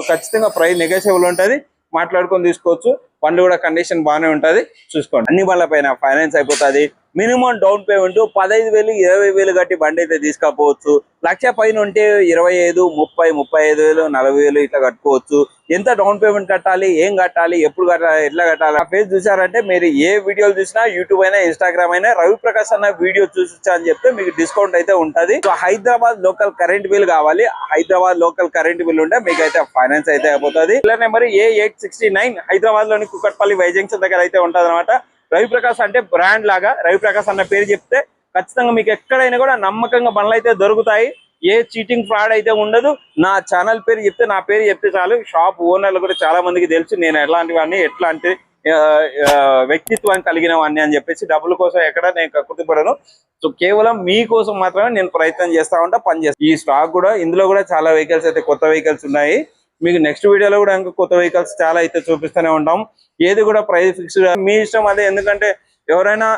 So ఖచ్చితంగా price negotiable ఉంటుంది. మాట్లాడుకొని తీసుకోవచ్చు. బండ్లు కూడా కండిషన్ బాగానే ఉంటుంది. చూసుకోండి. అన్ని బండ్ల పైన ఫైనాన్స్ అయిపోతుంది. మినిమం డౌన్ పేమెంట్ పదహైదు వేలు ఇరవై వేలు కట్టి బండి అయితే తీసుకపోవచ్చు. లక్ష పైన ఉంటే ఇరవై ఐదు ముప్పై ముప్పై ఐదు వేలు నలభై వేలు ఇట్లా కట్టుకోవచ్చు. ఎంత డౌన్ పేమెంట్ కట్టాలి ఏం కట్టాలి ఎప్పుడు కట్టాలి ఎట్లా కట్టాలి? ఆ పేజ్ చూసారంటే మీరు ఏ వీడియోలు చూసినా యూట్యూబ్ అయినా ఇన్స్టాగ్రామ్ అయినా రవి ప్రకాష్ అన్న వీడియో చూసొచ్చా అని చెప్తే మీకు డిస్కౌంట్ అయితే ఉంటది. So Hyderabad local current bill కావాలి. హైదరాబాద్ లోకల్ కరెంట్ బిల్ ఉంటే మీకు అయితే ఫైనాన్స్ అయితే అయిపోతుంది. ఇలా number A eight sixty nine హైదరాబాద్లోని కుకట్పల్లి వైజంక్షన్ దగ్గర అయితే ఉంటది రవి ప్రకాష్ అంటే బ్రాండ్ లాగా రవి ప్రకాష్ అన్న పేరు చెప్తే ఖచ్చితంగా మీకు ఎక్కడైనా కూడా నమ్మకంగా బండ్లు అయితే దొరుకుతాయి. ఏ చీటింగ్ ఫ్రాడ్ అయితే ఉండదు. నా ఛానల్ పేరు చెప్తే నా పేరు చెప్తే చాలు. షాప్ ఓనర్లు కూడా చాలా మందికి తెలుసు నేను ఎలాంటి వాడిని ఎట్లాంటి ఆ, కలిగిన వాడిని అని చెప్పేసి డబ్బుల కోసం ఎక్కడ నేను కక్కుతిపడను సో కేవలం మీకోసం మాత్రమే నేను ప్రయత్నం చేస్తా ఉంటా పని చేస్తాను ఈ స్టాక్ కూడా ఇందులో కూడా చాలా వెహికల్స్ అయితే కొత్త వెహికల్స్ ఉన్నాయి. మీకు నెక్స్ట్ వీడియోలో కూడా ఇంకా కొత్త వెహికల్స్ చాలా అయితే చూపిస్తూనే ఉంటాం. ఏది కూడా ప్రైస్ ఫిక్స్డ్ మీ ఇష్టం అదే. ఎందుకంటే ఎవరైనా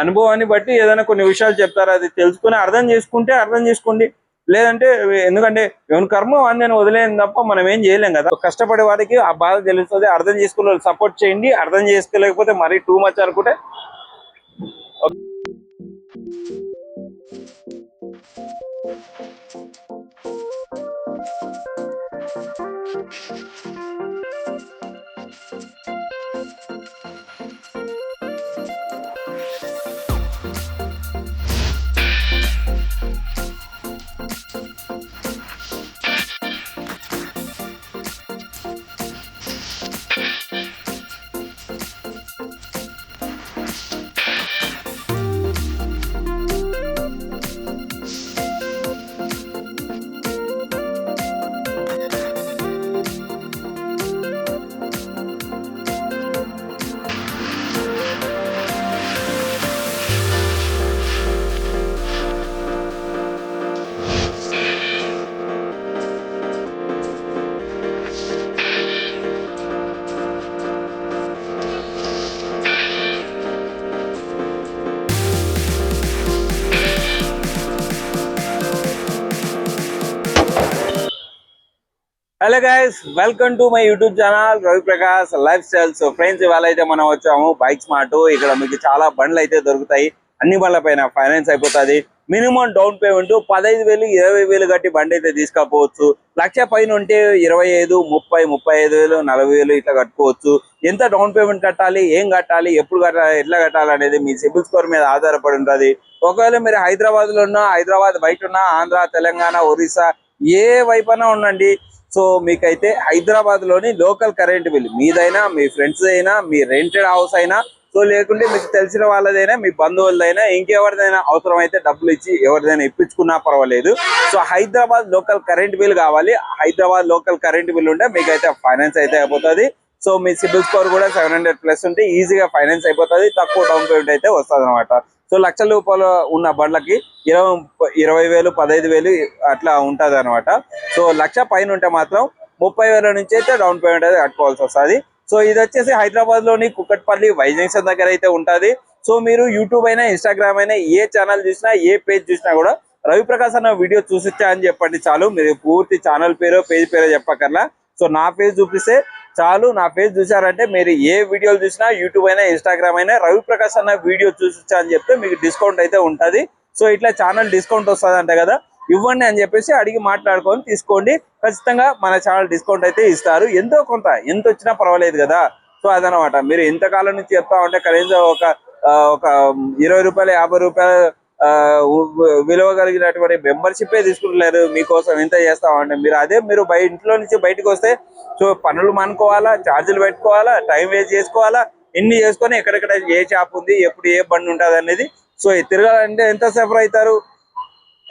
అనుభవాన్ని బట్టి ఏదైనా కొన్ని విషయాలు చెప్తారు. అది తెలుసుకుని అర్థం చేసుకుంటే అర్థం చేసుకోండి. లేదంటే ఎందుకంటే ఎవరి కర్మ అని నేను వదిలేను తప్ప మనం ఏం చేయలేం కదా. కష్టపడే వారికి ఆ బాధ తెలుస్తుంది. అర్థం చేసుకునే వాళ్ళు సపోర్ట్ చేయండి. అర్థం చేసుకోలేకపోతే మరీ టూ మచ్ అనుకుంటే guys welcome to my YouTube channel Ravi Prakash lifestyle so friends ఇవాళ అయితే మనం వచ్చాము బైక్ స్మార్ట్ ఇక్కడ మీకు చాలా బండ్లు అయితే దొరుకుతాయి. అన్ని బండ్ల పైన ఫైనాన్స్ అయిపోతుంది. మినిమం డౌన్ పేమెంట్ పదహైదు వేలు ఇరవై వేలు కట్టి బండి అయితే తీసుకోపోవచ్చు. లక్ష పైన ఉంటే ఇరవై ఐదు ముప్పై ముప్పై ఐదు వేలు నలభై వేలు ఇట్లా కట్టుకోవచ్చు. ఎంత డౌన్ పేమెంట్ కట్టాలి ఏం కట్టాలి ఎప్పుడు కట్టాలి ఎట్లా కట్టాలి అనేది మీ సిబిల్ స్కోర్ మీద ఆధారపడి ఉంటుంది. ఒకవేళ మీరు హైదరాబాద్లో ఉన్నా హైదరాబాద్ బయట ఉన్నా ఆంధ్ర తెలంగాణ ఒరిస్సా ఏ వైపున ఉండండి. సో మీకైతే హైదరాబాద్లోని లోకల్ కరెంట్ బిల్ మీదైనా మీ ఫ్రెండ్స్ అయినా మీ రెంటెడ్ హౌస్ అయినా సో లేకుంటే మీకు తెలిసిన వాళ్ళదైనా మీ బంధువులదైనా ఇంకెవరిదైనా అవసరం అయితే డబ్బులు ఇచ్చి ఎవరిదైనా ఇప్పించుకున్నా పర్వాలేదు. So Hyderabad local current bill కావాలి. హైదరాబాద్ లోకల్ కరెంట్ బిల్ ఉంటే మీకైతే ఫైనాన్స్ అయితే అయిపోతుంది. సో మీ సిబిల్ స్కోర్ కూడా సెవెన్ హండ్రెడ్ ప్లస్ ఉంటే ఈజీగా ఫైనాన్స్ అయిపోతుంది. తక్కువ డౌన్ పేమెంట్ అయితే వస్తుంది అనమాట సో లక్ష రూపాయలు ఉన్న బండ్లకి ఇరవై ఇరవై వేలు పదహైదు వేలు అట్లా ఉంటుంది అనమాట సో లక్ష పైన ఉంటే మాత్రం ముప్పై వేల నుంచి అయితే డౌన్ పేమెంట్ అయితే కట్టుకోవాల్సి వస్తుంది. సో ఇది వచ్చేసి హైదరాబాద్లోని కుక్కట్పల్లి వైజంక్షన్ దగ్గర అయితే ఉంటుంది. సో మీరు యూట్యూబ్ అయినా ఇన్స్టాగ్రామ్ అయినా ఏ ఛానల్ చూసినా ఏ పేజ్ చూసినా కూడా రవి ప్రకాశ్ అన్న వీడియో చూసిచ్చా అని చెప్పండి చాలు. మీరు పూర్తి ఛానల్ పేరు పేజ్ పేరు చెప్పకర్లా సో నా పేజ్ చూపిస్తే చాలు నా పేజ్ చూసారంటే మీరు ఏ వీడియోలు చూసినా యూట్యూబ్ అయినా ఇన్స్టాగ్రామ్ అయినా రవి ప్రకాష్ అన్న వీడియో చూసొచ్చా అని చెప్తే మీకు డిస్కౌంట్ అయితే ఉంటది. సో ఇట్లా ఛానల్ డిస్కౌంట్ వస్తుంది కదా ఇవ్వండి అని చెప్పేసి అడిగి మాట్లాడుకొని తీసుకోండి. ఖచ్చితంగా మన ఛానల్ డిస్కౌంట్ అయితే ఇస్తారు. ఎంతో కొంత ఎంత వచ్చినా పర్వాలేదు కదా. సో అదనమాట. మీరు ఎంతకాలం నుంచి చెప్తా ఉంటే కనీసం ఒక ఒక ఇరవై రూపాయలు యాభై రూపాయలు విలువ కలిగినటువంటి మెంబర్షిప్ తీసుకుంటలేరు. మీకోసం ఎంత చేస్తామంటే మీరు అదే మీరు బయ ఇంట్లో నుంచి బయటకు వస్తే సో పనులు మానుకోవాలా ఛార్జీలు పెట్టుకోవాలా టైం వేస్ట్ చేసుకోవాలా ఇన్ని చేసుకొని ఎక్కడెక్కడ ఏ షాప్ ఉంది ఎప్పుడు ఏ బండి ఉంటుంది అనేది. సో తిరగాలంటే ఎంత సఫర్ అవుతారు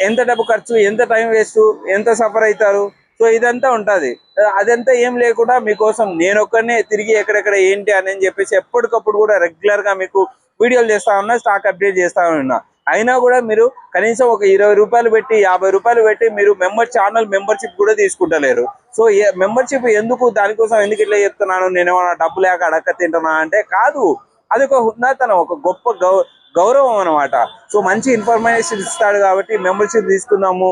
ఎంత డబ్బు ఖర్చు ఎంత టైం వేస్ట్ ఎంత సఫర్ అవుతారు సో ఇదంతా ఉంటుంది. అదంతా ఏం లేకుండా మీకోసం నేను ఒక్కనే తిరిగి ఎక్కడెక్కడ ఏంటి అని చెప్పేసి ఎప్పటికప్పుడు కూడా రెగ్యులర్గా మీకు వీడియోలు చేస్తా ఉన్నా స్టాక్ అప్డేట్ చేస్తా ఉన్నా. అయినా కూడా మీరు కనీసం ఒక ఇరవై రూపాయలు పెట్టి యాభై రూపాయలు పెట్టి మీరు మెంబర్ ఛానల్ మెంబర్షిప్ కూడా తీసుకుంటలేరు. సో మెంబర్షిప్ ఎందుకు దానికోసం ఎందుకు ఇట్లా చెప్తున్నాను? నేను ఏమైనా డబ్బు లేక అడక్క తింటున్నా అంటే కాదు. అది ఒక ఉన్నతనం ఒక గొప్ప గౌ గౌరవం అనమాట సో మంచి ఇన్ఫర్మేషన్ ఇస్తాడు కాబట్టి మెంబర్షిప్ తీసుకుందాము.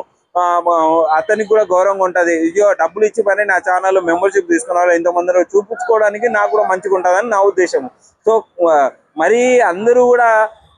అతనికి కూడా గౌరవంగా ఉంటుంది. ఇదిగో డబ్బులు ఇచ్చి పని నా ఛానల్లో మెంబర్షిప్ తీసుకున్నారు? ఇంతమంది చూపించుకోవడానికి నాకు కూడా మంచిగా ఉంటుందని నా ఉద్దేశం సో మరి మరీ అందరూ కూడా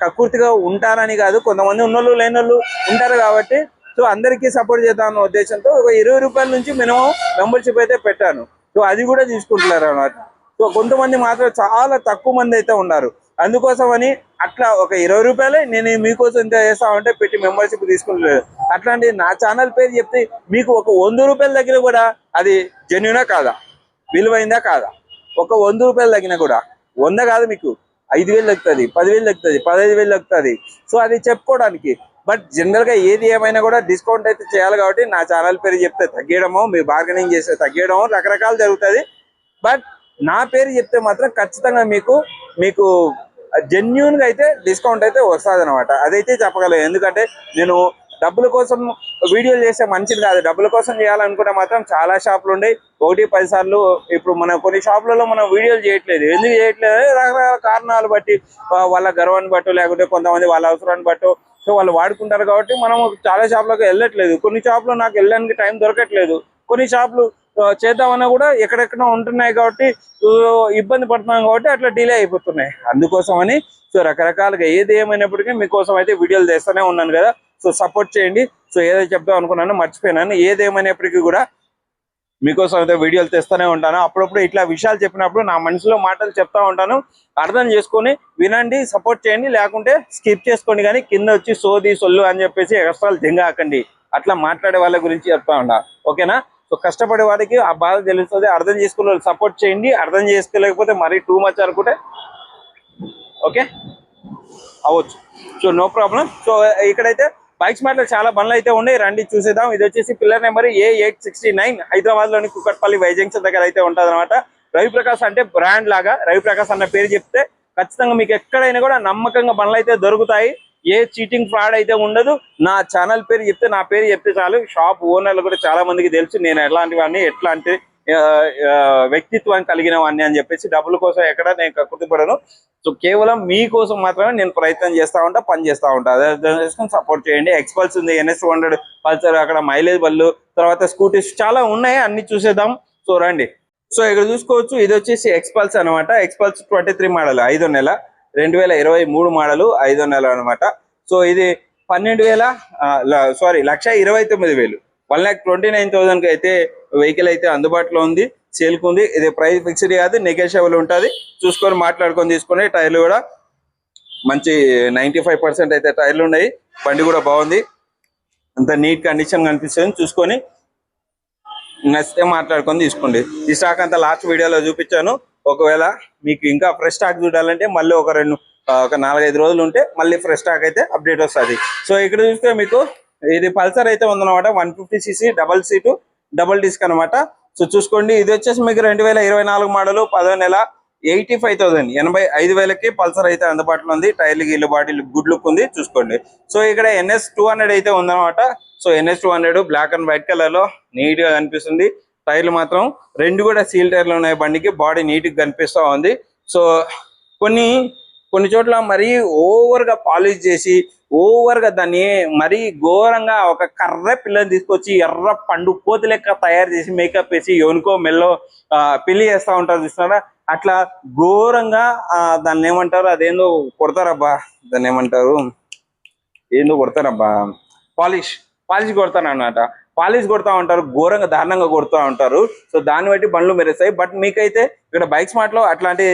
కకృతిగా ఉంటారని కాదు. కొంతమంది ఉన్నోళ్ళు లేనోళ్ళు ఉంటారు కాబట్టి సో అందరికీ సపోర్ట్ చేద్దామన్న ఉద్దేశంతో ఒక ఇరవై రూపాయల నుంచి మినిమం మెంబర్షిప్ అయితే పెట్టాను. సో అది కూడా తీసుకుంటున్నారు అన్నమాట. సో కొంతమంది మాత్రం చాలా తక్కువ మంది అయితే ఉన్నారు. అందుకోసం అని అట్లా ఒక ఇరవై రూపాయలే నేను మీకోసం ఇంత చేస్తామంటే పెట్టి మెంబర్షిప్ తీసుకుంటలేదు అట్లాంటి నా ఛానల్ పేరు చెప్తే మీకు ఒక వంద రూపాయల దగ్గర కూడా అది జెన్యునా కాదా? విలువైందా కాదా? ఒక వంద రూపాయలు తగిన కూడా. వంద కాదు మీకు. ఐదు వేలు తగ్గుతుంది పదివేలు తగ్గుతుంది పదహైదు వేలు తగ్గుతుంది సో అది చెప్పుకోవడానికి. బట్ జనరల్గా ఏది ఏమైనా కూడా డిస్కౌంట్ అయితే చేయాలి కాబట్టి నా ఛానల్ పేరు చెప్తే తగ్గడమో మీ బార్గెనింగ్ చేస్తే తగ్గడమో రకరకాలు జరుగుతుంది. బట్ నా పేరు చెప్తే మాత్రం ఖచ్చితంగా మీకు మీకు జెన్యున్గా అయితే డిస్కౌంట్ అయితే వస్తుంది అనమాట అదైతే చెప్పగలను. ఎందుకంటే నేను డబ్బుల కోసం వీడియోలు చేస్తే మంచిది కాదు. డబ్బుల కోసం చేయాలనుకుంటే మాత్రం చాలా షాపులు ఉన్నాయి ఒకటి పది సార్లు ఇప్పుడు మన కొన్ని షాపులలో మనం వీడియోలు చేయట్లేదు. ఎందుకు చేయట్లేదు? రకరకాల కారణాలు బట్టి వాళ్ళ గర్వాన్ని బట్టు లేకుంటే కొంతమంది వాళ్ళ అవసరాన్ని బట్టు. సో వాళ్ళు వాడుకుంటారు కాబట్టి మనం చాలా షాపులకు వెళ్ళట్లేదు. కొన్ని షాపులు నాకు వెళ్ళడానికి టైం దొరకట్లేదు. కొన్ని షాపులు చేద్దామన్నా కూడా ఎక్కడెక్కడ ఉంటున్నాయి కాబట్టి ఇబ్బంది పడుతున్నాం కాబట్టి అట్లా డిలే అయిపోతున్నాయి. అందుకోసమని సో రకరకాలుగా ఏది ఏమైనప్పటికీ మీకోసం అయితే వీడియోలు చేస్తూనే ఉన్నాను కదా. సో సపోర్ట్ చేయండి. సో ఏదో చెప్దాం అనుకున్నాను మర్చిపోయినాను. ఏది కూడా మీకోసం అయితే వీడియోలు తెస్తూనే ఉంటాను. అప్పుడప్పుడు ఇట్లా విషయాలు చెప్పినప్పుడు నా మనసులో మాటలు చెప్తా ఉంటాను. అర్థం చేసుకొని వినండి సపోర్ట్ చేయండి. లేకుంటే స్కిప్ చేసుకోండి కానీ కింద వచ్చి సోది సొల్లు అని చెప్పేసి ఎక్స్ట్రాలు దింగాకండి. అట్లా మాట్లాడే వాళ్ళ గురించి చెప్తా ఉంటా. ఓకేనా? సో కష్టపడే వాడికి ఆ బాధ తెలుస్తుంది. అర్థం చేసుకునే వాళ్ళు సపోర్ట్ చేయండి. అర్థం చేసుకోలేకపోతే మరీ టూ మచ్ అనుకుంటే ఓకే? అవ్వచ్చు. So no problem. సో ఇక్కడైతే బైక్స్ మ్యాట్లో చాలా బండ్లు అయితే ఉన్నాయి. రండి చూసేద్దాం. ఇది వచ్చేసి pillar number A eight sixty nine హైదరాబాద్లోని కుక్కట్పల్లి వైజంక్షన్ దగ్గర అయితే ఉంటుంది అనమాట రవిప్రకాష్ అంటే బ్రాండ్ లాగా రవిప్రకాష్ అన్న పేరు చెప్తే ఖచ్చితంగా మీకు ఎక్కడైనా కూడా నమ్మకంగా బండ్లు అయితే దొరుకుతాయి. ఏ చీటింగ్ ఫ్రాడ్ అయితే ఉండదు. నా ఛానల్ పేరు చెప్తే నా పేరు చెప్తే చాలు. షాప్ ఓనర్లు కూడా చాలా మందికి తెలుసు. నేను ఎలాంటి వాడిని ఎట్లాంటి వ్యక్తిత్వం కలిగిన వాడిని అని చెప్పేసి డబ్బుల కోసం ఎక్కడ నేను కకృతి పడను సో కేవలం మీకోసం మాత్రమే నేను ప్రయత్నం చేస్తా ఉంటా పని చేస్తా ఉంటా. అదే చేసుకొని సపోర్ట్ చేయండి. ఎక్స్పల్స్ ఉంది ఎన్ఎస్ టూ హండ్రెడ్ పల్సర్ అక్కడ మైలేజ్ బళ్ళు తర్వాత స్కూటీస్ చాలా ఉన్నాయి అన్ని చూసేద్దాం. సో రండి. సో ఇక్కడ చూసుకోవచ్చు ఇది వచ్చేసి ఎక్స్పల్స్ అనమాట ఎక్స్పల్స్ ట్వంటీ త్రీ మోడల్ ఐదో నెల. రెండు వేల ఇరవై మూడు మోడల్ ఐదో నెల అనమాట సో ఇది పన్నెండు వేల సారీ లక్ష ఇరవై తొమ్మిది వేలు. వన్ ల్యాక్ ట్వంటీ నైన్ థౌసండ్కి అయితే వెహికల్ అయితే అందుబాటులో ఉంది సేల్కి ఉంది. ఇది ప్రైస్ ఫిక్స్డ్ కాదు నెగోషియబుల్ ఉంటుంది. చూసుకొని మాట్లాడుకొని తీసుకుని టైర్లు కూడా మంచి నైంటీ ఫైవ్ పర్సెంట్ అయితే టైర్లు ఉన్నాయి. బండి కూడా బాగుంది. అంత నీట్ కండిషన్ కనిపిస్తుంది. చూసుకొని నచ్చితే మాట్లాడుకొని తీసుకోండి. ఈ స్టాక్ అంతా లాస్ట్ వీడియోలో చూపించాను. ఒకవేళ మీకు ఇంకా ఫ్రెష్ స్టాక్ చూడాలంటే మళ్ళీ ఒక రెండు ఒక నాలుగైదు రోజులు ఉంటే మళ్ళీ ఫ్రెష్ స్టాక్ అయితే అప్డేట్ వస్తుంది. సో ఇక్కడ చూస్తే మీకు ఇది పల్సర్ అయితే ఉందన్నమాట. One fifty CC double seat double disc అనమాట సో చూసుకోండి ఇది వచ్చేసి మీకు రెండు వేల ఇరవై నాలుగు మోడల్ పదో నెల ఎయిటీ ఫైవ్ థౌసండ్ ఎనభై ఐదు వేలకి పల్సర్ అయితే అందుబాటులో ఉంది. టైర్లు గీళ్ళు బాడీ గుడ్ లుక్ ఉంది చూసుకోండి. సో ఇక్కడ ఎన్ఎస్ టూ హండ్రెడ్ అయితే ఉందన్నమాట. So NS two hundred black and white కలర్లో నీట్గా కనిపిస్తుంది. టైర్లు మాత్రం రెండు కూడా సీల్ టైర్లు ఉన్నాయి బండికి బాడీ నీట్గా కనిపిస్తా ఉంది. సో కొన్ని కొన్ని చోట్ల మరీ ఓవర్గా పాలిష్ చేసి ఓవర్గా దాన్ని మరీ ఘోరంగా ఒక కర్ర పిల్లని తీసుకొచ్చి ఎర్ర పండు కోతి లెక్క తయారు చేసి మేకప్ వేసి ఎవనికో మెల్లో పెళ్ళి చేస్తా ఉంటారు చూస్తున్నారా? అట్లా ఘోరంగా దాన్ని ఏమంటారు? అదేందో కొడతారబ్బా దాన్ని ఏమంటారు? ఏందో కొడతారబ్బా పాలిష్. పాలిష్ కొడతాను పాలిష్ కొడతా ఉంటారు ఘోరంగా దారుణంగా కొడుతూ ఉంటారు. సో దాన్ని బట్టి బండ్లు మెరుస్తాయి. బట్ మీకైతే ఇక్కడ బైక్ మాటలో అట్లాంటి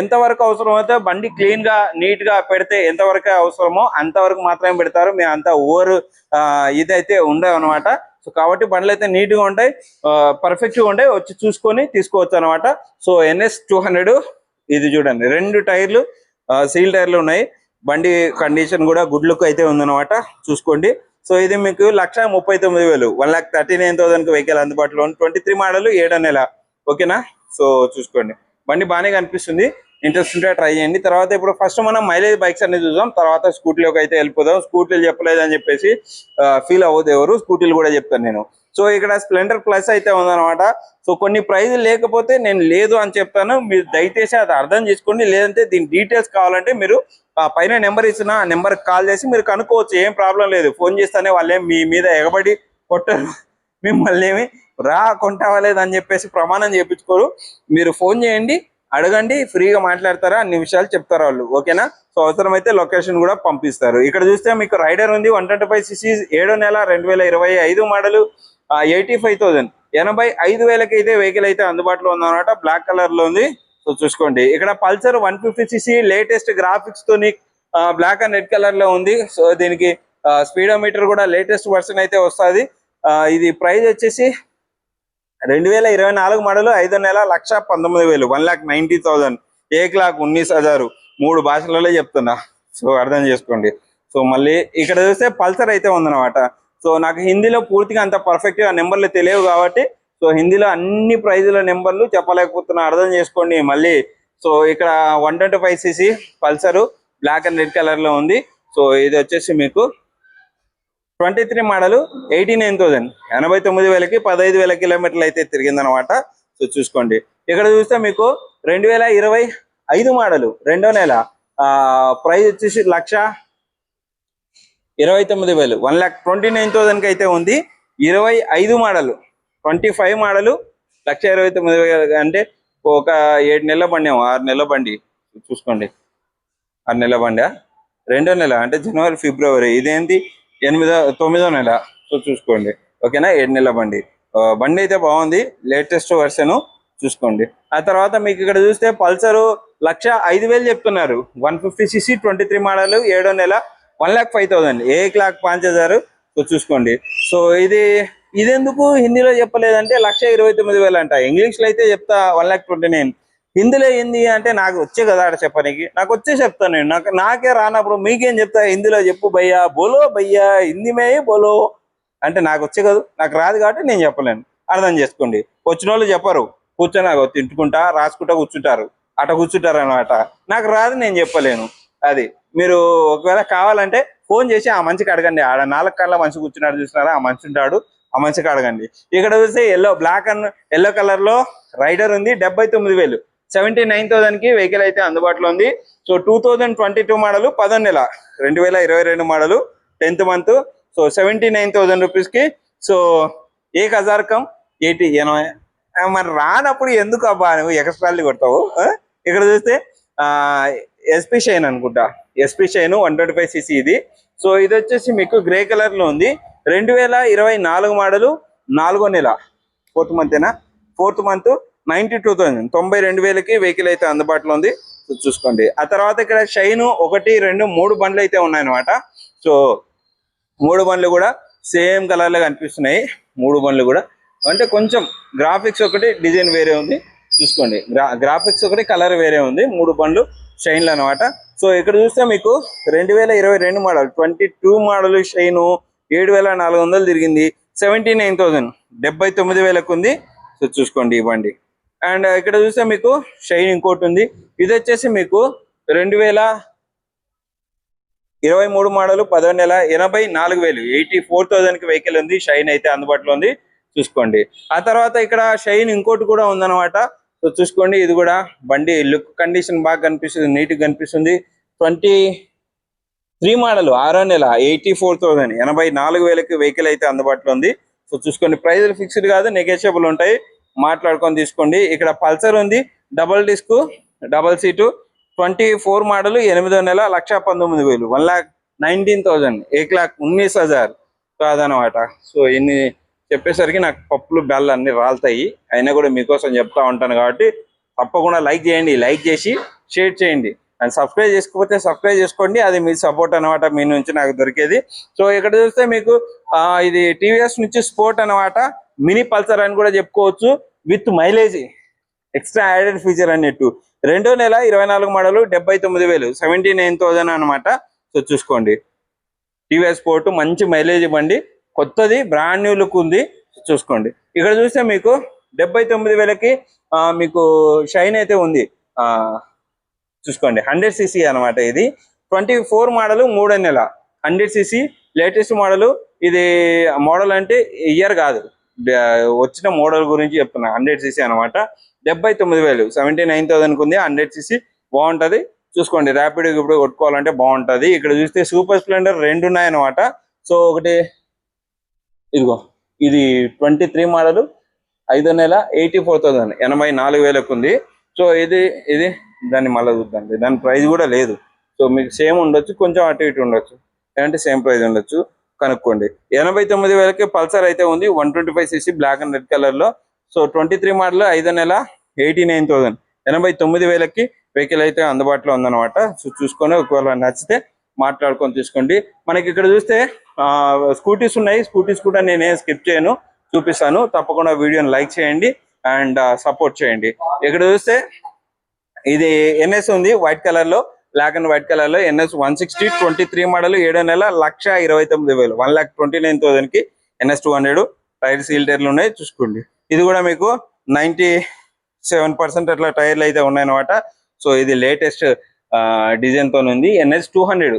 ఎంతవరకు అవసరం అయితే బండి క్లీన్గా నీట్గా పెడితే ఎంతవరకు అవసరమో అంతవరకు మాత్రమే పెడతారు. మేము అంత ఓవర్ ఇదైతే ఉండవు అనమాట సో కాబట్టి బండ్లు అయితే నీట్గా ఉంటాయి పర్ఫెక్ట్గా ఉంటాయి. వచ్చి చూసుకొని తీసుకోవచ్చు అనమాట సో ఎన్ఎస్ టూ హండ్రెడ్ ఇది చూడండి. రెండు టైర్లు సీల్ టైర్లు ఉన్నాయి. బండి కండిషన్ కూడా గుడ్ లుక్ అయితే ఉందన్నమాట. చూసుకోండి. సో ఇది మీకు లక్ష ముప్పై తొమ్మిది వేలు. వన్ లాక్ థర్టీ నైన్ థౌసండ్కి వెహికల్ అందుబాటులో ఉంది. ట్వంటీ త్రీ మోడల్ ఏడో నెల. ఓకేనా సో చూసుకోండి. బండి బాగానే కనిపిస్తుంది. ఇంట్రెస్ట్ ఉంటే ట్రై చేయండి. తర్వాత ఇప్పుడు ఫస్ట్ మనం మైలేజ్ బైక్స్ అన్ని చూద్దాం. తర్వాత స్కూటీలోకి అయితే వెళ్ళిపోదాం. స్కూటీలు చెప్పలేదు అని చెప్పేసి ఫీల్ అవ్వదు ఎవరు. స్కూటీలు కూడా చెప్తాను నేను. సో ఇక్కడ స్ప్లెండర్ ప్లస్ అయితే ఉందన్నమాట. సో కొన్ని ప్రైజులు లేకపోతే నేను లేదు అని చెప్తాను. మీరు దయచేసి అది అర్థం చేసుకోండి. లేదంటే దీని డీటెయిల్స్ కావాలంటే మీరు ఆ పైన నెంబర్ ఇచ్చిన ఆ నెంబర్ కాల్ చేసి మీరు కనుక్కోవచ్చు. ఏం ప్రాబ్లం లేదు. ఫోన్ చేస్తానే వాళ్ళేం మీ మీద ఎగబడి కొట్టరు. మిమ్మల్ని ఏమి రా కొంటావా లేదని అని చెప్పేసి ప్రమాణం చేయించుకోరు. మీరు ఫోన్ చేయండి అడగండి ఫ్రీగా మాట్లాడతారా అన్ని విషయాలు చెప్తారు వాళ్ళు. ఓకేనా? సో అవసరమైతే లొకేషన్ కూడా పంపిస్తారు. ఇక్కడ చూస్తే మీకు రైడర్ ఉంది. వన్ ట్వంటీ ఫైవ్ సిసి ఏడో నెల రెండు వేల ఇరవై ఐదు మోడలు. ఎయిటీ ఫైవ్ థౌసండ్ ఎనభై ఐదు వేలకి అయితే వెహికల్ అయితే అందుబాటులో ఉందన్నమాట. బ్లాక్ కలర్లో ఉంది. సో చూసుకోండి. ఇక్కడ Pulsar one fifty CC latest graphics తోని బ్లాక్ అండ్ రెడ్ కలర్లో ఉంది. సో దీనికి స్పీడోమీటర్ కూడా లేటెస్ట్ వర్షన్ అయితే వస్తుంది. ఇది ప్రైస్ వచ్చేసి రెండు వేల ఇరవై నాలుగు మోడల్ ఐదు నెల లక్ష పంతొమ్మిది వేలు. వన్ లాక్ నైన్టీ థౌసండ్ ఏక్ లాక్ ఉన్నీస్ హజారు మూడు భాషలలో చెప్తున్నా. సో అర్థం చేసుకోండి. సో మళ్ళీ ఇక్కడ చూస్తే పల్సర్ అయితే ఉందన్నమాట. సో నాకు హిందీలో పూర్తిగా అంత పర్ఫెక్ట్గా నెంబర్లు తెలియవు కాబట్టి సో హిందీలో అన్ని ప్రైజుల నెంబర్లు చెప్పలేకపోతున్నా అర్థం చేసుకోండి మళ్ళీ. సో ఇక్కడ one twenty five CC Pulsar black and red కలర్లో ఉంది. సో ఇది వచ్చేసి మీకు twenty three model eighty nine thousand. ఎనభై తొమ్మిది వేలకి పదహైదు వేల కిలోమీటర్లు అయితే తిరిగిందనమాట. సో చూసుకోండి. ఇక్కడ చూస్తే మీకు రెండు వేల ఇరవై ఐదు మోడల్ రెండో నెల. ప్రైజ్ వచ్చేసి లక్ష ఇరవై తొమ్మిది వేలు. వన్ ల్యాక్ ట్వంటీ నైన్ థౌసండ్కి అయితే ఉంది. ఇరవై ఐదు మోడల్. Twenty five model. లక్ష ఇరవై తొమ్మిది వేలు అంటే ఒక ఏడు నెలల బండి ఆరు నెలల బండి. చూసుకోండి. ఆరు నెలల బండి రెండో నెల అంటే జనవరి ఫిబ్రవరి. ఇదేంటి? ఎనిమిదో తొమ్మిదో నెల. సో చూసుకోండి. ఓకేనా? ఏడు నెలల బండి. బండి అయితే బాగుంది. లేటెస్ట్ వర్షను చూసుకోండి. ఆ తర్వాత మీకు ఇక్కడ చూస్తే పల్సర్ లక్ష ఐదు వేలు చెప్తున్నారు. One fifty C C twenty three model ఏడో నెల. One lakh five thousand. ఏ లాక్ పాంచ్ హజారు సో చూసుకోండి. సో ఇది ఇదెందుకు హిందీలో చెప్పలేదంటే లక్ష ఇరవై తొమ్మిది వేలు అంట. ఇంగ్లీష్లో అయితే చెప్తా వన్ లాక్ ట్వంటీ నైన్. హిందీలో ఏంది అంటే నాకు వచ్చే కదా ఆడ చెప్పడానికి నాకు వచ్చే చెప్తాను నేను. నాకు నాకే రానప్పుడు మీకేం చెప్తా? హిందీలో చెప్పు భయ్యా. బోలో భయ్యా. హిందీమే బోలో. అంటే నాకు వచ్చే కదా. నాకు రాదు కాబట్టి నేను చెప్పలేను. అర్థం చేసుకోండి. వచ్చిన వాళ్ళు చెప్పరు. కూర్చొని అగో తింటుకుంటా రాసుకుంటా కూర్చుంటారు. అట కూర్చుంటారు అనమాట నాకు రాదు నేను చెప్పలేను. అది. మీరు ఒకవేళ కావాలంటే ఫోన్ చేసి ఆ మనిషికి అడగండి. ఆడ నాలుగు కళ్ళ మనిషి కూర్చున్నాడు చూసినారా? ఆ మనిషి ఉంటాడు ఆ మనిషికి అడగండి. ఇక్కడ చూస్తే ఎల్లో బ్లాక్ అండ్ ఎల్లో కలర్లో రైడర్ ఉంది డెబ్బై తొమ్మిది వేలు. సెవెంటీ నైన్ థౌసండ్కి వెహికల్ అయితే అందుబాటులో ఉంది. So two thousand twenty two model పదో నెల రెండు వేల ఇరవై రెండు model tenth month so seventy nine thousand రూపీస్కి. సో ఏ కజార్కం? కమ్ ఎయిటీ ఎనభై. మరి రానప్పుడు ఎందుకు అబ్బా నువ్వు ఎక్స్ట్రాలు కొడతావు? ఇక్కడ చూస్తే ఎస్పీ షైన్ అనుకుంటా. SP Shine one twenty five CC ఇది. సో ఇది వచ్చేసి మీకు గ్రే కలర్లో ఉంది. రెండు వేల ఇరవై నాలుగు మోడలు నాలుగో నెల. Fourth మంతేనా fourth month ninety two thousand తొంభై రెండు వేలకి వెహికల్ అయితే అందుబాటులో ఉంది. సో చూసుకోండి. ఆ తర్వాత ఇక్కడ షైన్ ఒకటి రెండు మూడు బండ్లు అయితే ఉన్నాయన్నమాట. సో మూడు బండ్లు కూడా సేమ్ కలర్లో కనిపిస్తున్నాయి. మూడు బండ్లు కూడా. అంటే కొంచెం గ్రాఫిక్స్ ఒకటి డిజైన్ వేరే ఉంది. చూసుకోండి. గ్రా గ్రాఫిక్స్ ఒకటి కలర్ వేరే ఉంది. మూడు బండ్లు షైన్లు అనమాట సో ఇక్కడ చూస్తే మీకు రెండు వేల ఇరవై రెండు model twenty two model Shine ఏడు వేల నాలుగు వందలు తిరిగింది. సెవెంటీ నైన్ థౌసండ్ డెబ్బై తొమ్మిది వేలకు ఉంది. సో చూసుకోండి ఈ బండి. అండ్ uh, ఇక్కడ చూస్తే మీకు షైన్ ఇంకోటి ఉంది. ఇది వచ్చేసి మీకు రెండు వేల ఇరవై మూడు మోడల్ పదో నెల ఎనభై నాలుగు వేలు. ఎయిటీ ఫోర్ థౌసండ్కి వెహికల్ ఉంది. షైన్ అయితే అందుబాటులో ఉంది. చూసుకోండి. ఆ తర్వాత ఇక్కడ షైన్ ఇంకోటి కూడా ఉందన్నమాట. సో చూసుకోండి ఇది కూడా బండి లుక్ కండిషన్ బాగా కనిపిస్తుంది నీట్గా కనిపిస్తుంది. ట్వంటీ త్రీ మోడల్ ఆరో నెల ఎయిటీ ఫోర్ థౌసండ్ ఎనభై నాలుగు వేలకి వెహికల్ అయితే అందుబాటులో ఉంది. సో చూసుకోండి ప్రైజులు ఫిక్స్డ్ కాదు నెగోషియబుల్ ఉంటాయి. మాట్లాడుకొని తీసుకోండి. ఇక్కడ పల్సర్ ఉంది double disc double seat. Twenty four model ఎనిమిదో నెల లక్ష పంతొమ్మిది వేలు. వన్ లాక్ నైన్టీన్ థౌసండ్ ఏక్ లాక్ ఉన్నీస్ హజార్ కాదనమాట సో ఇన్ని చెప్పేసరికి నాకు పప్పులు బెల్లు అన్ని రాలుతాయి. అయినా కూడా మీకోసం చెప్తా ఉంటాను కాబట్టి తప్పకుండా లైక్ చేయండి లైక్ చేసి షేర్ చేయండి. అండ్ సబ్స్క్రైబ్ చేసుకోకపోతే సబ్స్క్రైబ్ చేసుకోండి. అది మీ సపోర్ట్ అనమాట మీ నుంచి నాకు దొరికేది. సో ఇక్కడ చూస్తే మీకు ఇది టీవీఎస్ నుంచి స్పోర్ట్ అనమాట మినీ పల్సర్ అని కూడా చెప్పుకోవచ్చు. With mileage. Extra added feature అన్నట్టు. రెండో నెల ఇరవై నాలుగు మోడలు డెబ్బై తొమ్మిది వేలు. సెవెంటీ నైన్ థౌజండ్ అనమాట సో చూసుకోండి. టీవీఎస్ స్పోర్ట్ మంచి మైలేజ్ ఇవ్వండి. కొత్తది బ్రాండ్ న్యూ లుక్ ఉంది. చూసుకోండి. ఇక్కడ చూస్తే మీకు డెబ్బై తొమ్మిది వేలకి మీకు షైన్ అయితే ఉంది. చూసుకోండి. హండ్రెడ్ సిసి అనమాట ఇది. ట్వంటీ ఫోర్ మోడల్ మూడో నెల. Hundred CC latest model. ఇది మోడల్ అంటే ఇయర్ కాదు. వచ్చిన మోడల్ గురించి చెప్తున్నా. హండ్రెడ్ సీసీ అనమాట డెబ్బై తొమ్మిది వేలు. సెవెంటీ నైన్ థౌసండ్కి ఉంది. హండ్రెడ్ సీసీ బాగుంటుంది. చూసుకోండి. ర్యాపిడ్ ఇప్పుడు కొట్టుకోవాలంటే బాగుంటుంది. ఇక్కడ చూస్తే సూపర్ స్ప్లెండర్ రెండు ఉన్నాయన్నమాట సో ఒకటి ఇదిగో ఇది ట్వంటీ త్రీ మోడల్ ఐదో నెల ఎయిటీ ఫోర్ థౌసండ్ ఎనభై నాలుగు వేలకు ఉంది. సో ఇది ఇది దాన్ని మళ్ళీ చూద్దాం దాని ప్రైస్ కూడా లేదు. సో మీకు సేమ్ ఉండొచ్చు కొంచెం అటు ఇటు ఉండొచ్చు. లేదంటే సేమ్ ప్రైస్ ఉండొచ్చు కనుక్కోండి. ఎనభై తొమ్మిది వేలకి పల్సర్ అయితే ఉంది one twenty five CC black and red కలర్లో. సో ట్వంటీ త్రీ మోడల్ ఐదో నెల ఎయిటీ నైన్ థౌసండ్ ఎనభై తొమ్మిది వేలకి వెహికల్ అయితే అందుబాటులో ఉందన్నమాట. సో చూసుకొని ఒకవేళ నచ్చితే మాట్లాడుకొని తీసుకోండి. మనకి ఇక్కడ చూస్తే స్కూటీస్ ఉన్నాయి. స్కూటీస్ కూడా నేనే స్కిప్ చేయను చూపిస్తాను. తప్పకుండా వీడియోని లైక్ చేయండి అండ్ సపోర్ట్ చేయండి. ఇక్కడ చూస్తే ఇది ఎన్ఎస్ ఉంది వైట్ కలర్లో బ్లాక్ అండ్ వైట్ కలర్లో NS one sixty twenty three model ఏడో నెల లక్ష ఇరవై తొమ్మిది వేలు one lakh twenty nine థౌసండ్కి NS two hundred tyre seal టైర్లు ఉన్నాయి చూసుకోండి. ఇది కూడా మీకు నైన్టీ సెవెన్ పర్సెంట్ అట్లా టైర్లు అయితే ఉన్నాయన్నమాట. సో ఇది లేటెస్ట్ డిజైన్తో ఉంది. NS two hundred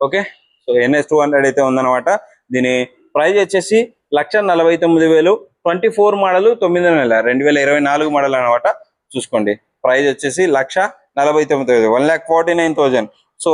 okay? So NS two hundred అయితే ఉందన్నమాట. దీని ప్రైజ్ వచ్చేసి లక్ష నలభై తొమ్మిది వేలు. ట్వంటీ ఫోర్ మోడల్ తొమ్మిది నెల రెండు వేల ఇరవై నాలుగు మోడల్ అనమాట చూసుకోండి. ప్రైస్ వచ్చేసి లక్ష నలభై తొమ్మిది వేలు. One lakh forty nine thousand. So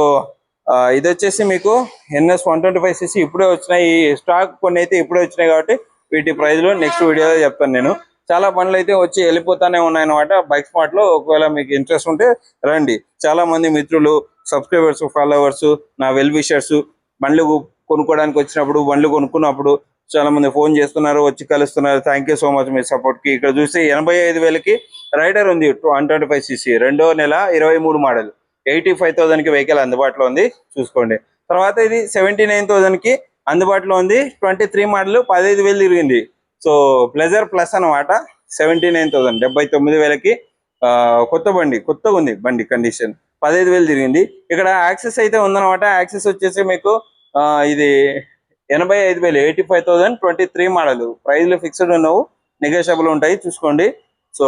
ఇది వచ్చేసి మీకు NS one twenty five CC ఇప్పుడే వచ్చినాయి. స్టాక్ కొన్ని అయితే ఇప్పుడే వచ్చినాయి కాబట్టి వీటి ప్రైజ్లో నెక్స్ట్ వీడియోలో చెప్తాను నేను. చాలా బండ్లు అయితే వచ్చి వెళ్ళిపోతానే ఉన్నాయన్నమాట. బైక్ స్మార్ట్లో ఒకవేళ మీకు ఇంట్రెస్ట్ ఉంటే రండి. చాలా మంది మిత్రులు సబ్స్క్రైబర్స్ ఫాలోవర్స్ నా వెల్ విషర్స్ బండ్లు కొనుక్కోవడానికి వచ్చినప్పుడు బండ్లు కొనుక్కున్నప్పుడు చాలా మంది ఫోన్ చేస్తున్నారు వచ్చి కలుస్తున్నారు. థ్యాంక్ యూ సో మచ్ మీ సపోర్ట్కి. ఇక్కడ చూస్తే ఎనభై ఐదు వేలకి రైడర్ ఉంది వన్ ట్వంటీ ఫైవ్ సిసి రెండో నెల ఇరవై మూడు మోడల్ ఎయిటీ ఫైవ్ థౌసండ్కి వెహికల్ అందుబాటులో ఉంది. చూసుకోండి. తర్వాత ఇది సెవెంటీ నైన్ థౌసండ్కి అందుబాటులో ఉంది. ట్వంటీ త్రీ మోడల్ పదహైదు వేలు తిరిగింది. సో ప్లెజర్ ప్లస్ అన్నమాట. సెవెంటీ నైన్ థౌసండ్ డెబ్బై తొమ్మిది వేలకి కొత్త బండి కొత్తగా ఉంది బండి కండిషన్ పదహైదు వేలు తిరిగింది. ఇక్కడ యాక్సెస్ అయితే ఉందన్నమాట. యాక్సెస్ వచ్చేసి మీకు ఇది ఎనభై ఐదు వేలు eighty five thousand twenty three model ప్రైజ్లు ఫిక్స్డ్ ఉన్నావు నెగోషియబుల్ ఉంటాయి చూసుకోండి. సో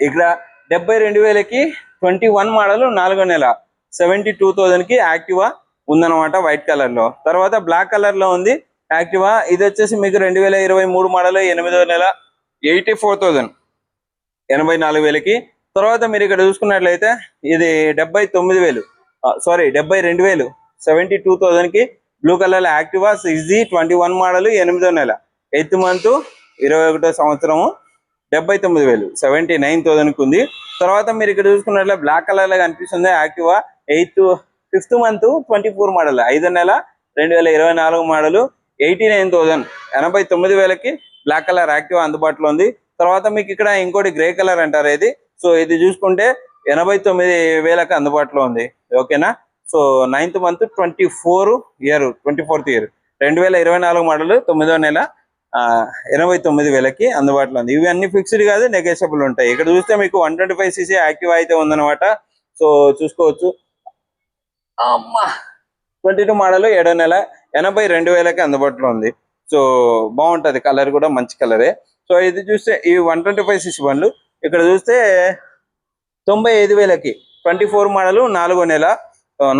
ఇక్కడ డెబ్బై రెండు వేలకి ట్వంటీ వన్ మోడల్ నాలుగో నెల. సెవెంటీ టూ థౌసండ్కి యాక్టివా ఉందన్నమాట వైట్ కలర్లో తర్వాత బ్లాక్ కలర్లో ఉంది యాక్టివా? ఇది వచ్చేసి మీకు రెండు వేల ఇరవై మూడు మోడల్ ఎనిమిదో నెల ఎయిటీ ఫోర్ థౌసండ్ ఎనభై నాలుగు వేలకి. తర్వాత మీరు ఇక్కడ చూసుకున్నట్లయితే ఇది డెబ్బై తొమ్మిది వేలు సారీ డెబ్బై రెండు వేలు seventy two థౌసండ్కి blue colour Activa? Six G twenty one model ఎనిమిదో నెల. ఎయిత్ మంత్ ఇరవై ఒకటో సంవత్సరము డెబ్బై తొమ్మిది వేలు సెవెంటీ నైన్ థౌజండ్కి ఉంది. తర్వాత మీరు ఇక్కడ చూసుకున్నట్లే బ్లాక్ కలర్లో కనిపిస్తుంది Activa. Eighth fifth month twenty four model ఐదో నెల రెండు వేల ఇరవై నాలుగు మోడల్. Eighty nine thousand. ఎనభై తొమ్మిది వేలకి బ్లాక్ కలర్ యాక్టివ్ అందుబాటులో ఉంది. తర్వాత మీకు ఇక్కడ ఇంకోటి గ్రే కలర్ అంటారు ఇది. సో ఇది చూసుకుంటే ఎనభై తొమ్మిది వేలకు అందుబాటులో ఉంది. ఓకేనా? So ninth month twenty four year twenty fourth year రెండు వేల ఇరవై నాలుగు మోడల్ తొమ్మిదో నెల ఎనభై తొమ్మిది వేలకి అందుబాటులో ఉంది. ఇవి అన్ని ఫిక్స్డ్ కాదు నెగోషియబుల్ ఉంటాయి. ఇక్కడ చూస్తే మీకు one twenty five CC active అయితే ఉందన్నమాట. సో చూసుకోవచ్చు. అమ్మా! ట్వంటీ టూ మోడల్ ఏడో నెల ఎనభై రెండు వేలకి అందుబాటులో ఉంది. సో బాగుంటది కలర్ కూడా మంచి కలరే. సో ఇది చూస్తే ఈ వన్ ట్వంటీ ఫైవ్ సీసీ బండ్లు. ఇక్కడ చూస్తే తొంభై ఐదు వేలకి ట్వంటీ ఫోర్ మోడల్ నాలుగో నెల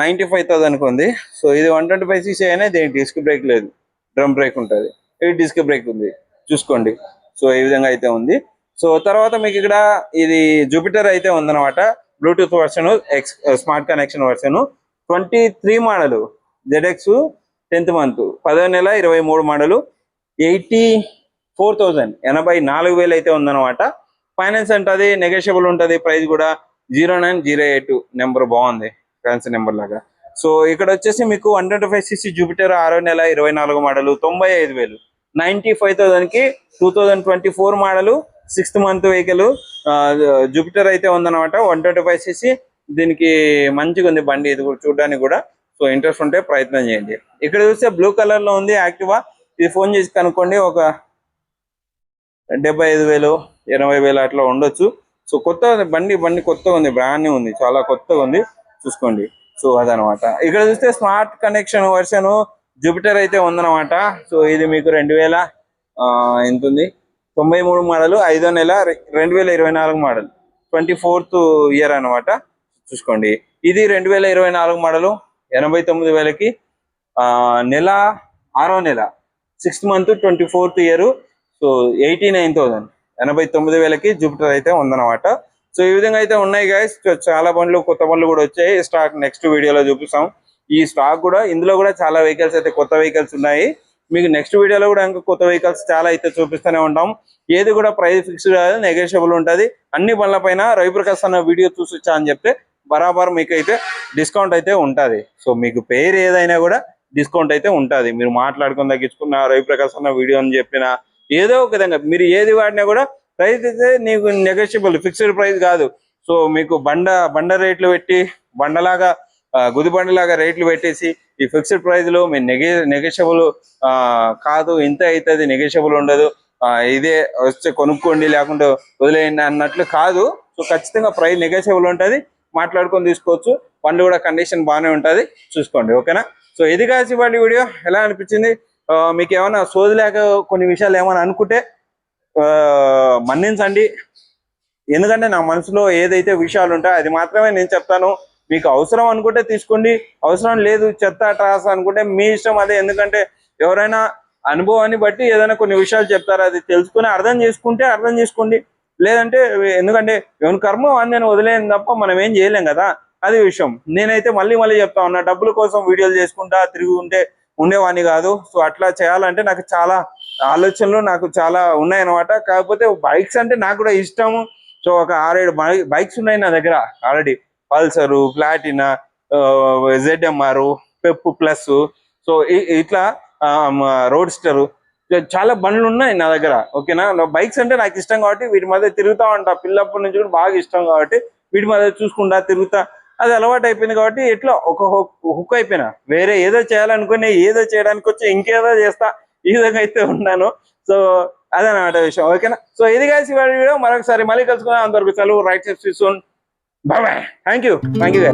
నైన్టీ ఫైవ్ థౌసండ్కి ఉంది. సో ఇది వన్ ట్వంటీ ఫైవ్ సీసీ అయినా దీనికి డిస్క్ బ్రేక్ లేదు. డ్రమ్ బ్రేక్ ఉంటుంది. ఇది డిస్క్ బ్రేక్ ఉంది. చూసుకోండి. సో ఈ విధంగా అయితే ఉంది. సో తర్వాత మీకు ఇక్కడ ఇది జూపిటర్ అయితే ఉందన్నమాట. Bluetooth version X smart connection version. Twenty three model ZX tenth month. పదో నెల ఇరవై మూడు మోడల్. Eighty four thousand. ఎనభై నాలుగు వేలు అయితే ఉందన్నమాట. ఫైనాన్స్ ఉంటుంది నెగోషియబుల్ ఉంటుంది ప్రైస్ కూడా zero nine zero eight number బాగుంది ఫ్యాన్సీ నెంబర్ లాగా. సో ఇక్కడ వచ్చేసి మీకు one twenty five CC Jupiter ఆరో నెల ఇరవై నాలుగు మోడల్ తొంభై ఐదు వేలు. Ninety five థౌసండ్కి two thousand twenty four model sixth month vehicle Jupiter అయితే ఉందన్నమాట. వన్ ట్వంటీ ఫైవ్ సిసి దీనికి మంచిగా ఉంది బండి ఇది కూడా చూడడానికి కూడా. సో ఇంట్రెస్ట్ ఉంటే ప్రయత్నం చేయండి. ఇక్కడ చూస్తే బ్లూ కలర్లో ఉంది యాక్టివా. ఇది ఫోన్ చేసి కనుక్కోండి ఒక డెబ్బై ఐదు వేలు ఎనభై వేలు అట్లా ఉండొచ్చు. సో కొత్త బండి బండి కొత్తగా ఉంది బ్రాండ్ ఉంది చాలా కొత్తగా ఉంది చూసుకోండి. సో అదనమాట. ఇక్కడ చూస్తే స్మార్ట్ కనెక్షన్ వర్షన్ జూపిటర్ అయితే ఉందన్నమాట. సో ఇది మీకు రెండు వేల ఎంత ఉంది? తొంభై మూడు మోడల్ ఐదో నెల రెండు వేల ఇరవై నాలుగు మోడల్ ట్వంటీ ఫోర్త్ ఇయర్ అనమాట చూసుకోండి. ఇది రెండు వేల ఇరవై నాలుగు మోడల్ ఎనభై తొమ్మిది వేలకి ఆ, నెల ఆరో నెల sixth month twenty fourth year so eighty nine thousand ఎనభై తొమ్మిది వేలకి జూపిటర్ అయితే ఉందన్నమాట. సో ఈ విధంగా అయితే ఉన్నాయి గాయస్ చాలా బండ్లు కొత్త బండ్లు కూడా వచ్చాయి. స్టాక్ నెక్స్ట్ వీడియోలో చూపిస్తాం. ఈ స్టాక్ కూడా ఇందులో కూడా చాలా వెహికల్స్ అయితే కొత్త వెహికల్స్ ఉన్నాయి. మీకు నెక్స్ట్ వీడియోలో కూడా ఇంకా కొత్త వెహికల్స్ చాలా అయితే చూపిస్తూనే ఉంటాం. ఏది కూడా ప్రైస్ ఫిక్స్ కాదు నెగోషియబుల్ ఉంటది. అన్ని బండ్ల పైన రవిప్రకాశ్ అన్న వీడియో చూసొచ్చా అని చెప్తే బరాబర్ మీకు అయితే డిస్కౌంట్ అయితే ఉంటుంది. సో మీకు పేరు ఏదైనా కూడా డిస్కౌంట్ అయితే ఉంటుంది. మీరు మాట్లాడుకుని తగ్గించుకున్న రవిప్రకాశ్ అన్న వీడియో అని చెప్పిన ఏదో ఒక విధంగా మీరు ఏది వాడినా కూడా ప్రైస్ అయితే నీకు నెగోషియబుల్ ఫిక్స్డ్ ప్రైస్ కాదు. సో మీకు బండ బండ రేట్లు పెట్టి బండలాగా ఆ, గుది బండలాగా రేట్లు పెట్టేసి ఈ ఫిక్స్డ్ ప్రైస్లో మీ నెగే నెగోషియబుల్ కాదు ఇంత అవుతుంది నెగోషియబుల్ ఉండదు. ఇదే వస్తే కొనుక్కోండి లేకుంటే వదిలేయండి అన్నట్లు కాదు. సో ఖచ్చితంగా ప్రైస్ నెగోషియబుల్ ఉంటుంది. మాట్లాడుకొని తీసుకోవచ్చు. పండ్లు కూడా కండిషన్ బాగానే ఉంటుంది. చూసుకోండి ఓకేనా? సో ఇది కాసి వాళ్ళ వీడియో. ఎలా అనిపించింది? మీకు ఏమైనా సోది లేక కొన్ని విషయాలు ఏమైనా అనుకుంటే మన్నించండి. ఎందుకంటే నా మనసులో ఏదైతే విషయాలు ఉంటాయో అది మాత్రమే నేను చెప్తాను. మీకు అవసరం అనుకుంటే తీసుకోండి. అవసరం లేదు చెత్త ట్రాస్ అనుకుంటే మీ ఇష్టం అదే. ఎందుకంటే ఎవరైనా అనుభవాన్ని బట్టి ఏదైనా కొన్ని విషయాలు చెప్తారు. అది తెలుసుకుని అర్థం చేసుకుంటే అర్థం చేసుకోండి. లేదంటే ఎందుకంటే ఎవరి కర్మ అందని వదిలేని తప్ప మనం ఏం చేయలేం కదా? అది విషయం. నేనైతే మళ్ళీ మళ్ళీ చెప్తా ఉన్నా డబ్బుల కోసం వీడియోలు చేసుకుంటా తిరిగి ఉంటే ఉండేవాడిని కాదు. సో అట్లా చేయాలంటే నాకు చాలా ఆలోచనలు నాకు చాలా ఉన్నాయన్నమాట. కాకపోతే బైక్స్ అంటే నాకు కూడా ఇష్టము సో ఒక ఆరేడు బైక్స్ ఉన్నాయి నా దగ్గర already. Pulsar Platina ZMR Pep plus so ఇట్లా రోడ్స్టరు. చాలా బండ్లు ఉన్నాయి నా దగ్గర ఓకేనా? బైక్స్ అంటే నాకు ఇష్టం కాబట్టి వీటి మధ్య తిరుగుతా ఉంటా. పిల్లప్పటి నుంచి కూడా బాగా ఇష్టం కాబట్టి వీటి మధ్య చూసుకుంటా తిరుగుతా. అది అలవాటు అయిపోయింది కాబట్టి ఎట్లా ఒక హుక్ అయిపోయినా. వేరే ఏదో చేయాలనుకుని ఏదో చేయడానికి వచ్చి ఇంకేదో చేస్తా. ఈ విధంగా అయితే ఉన్నాను. సో అదనమాట విషయం ఓకేనా? సో ఇది కలిసి వీడియో. మరొకసారి మళ్ళీ కలుసుకుందాం. అంతవరకు సెలవు. Right side soon bye thank you thank you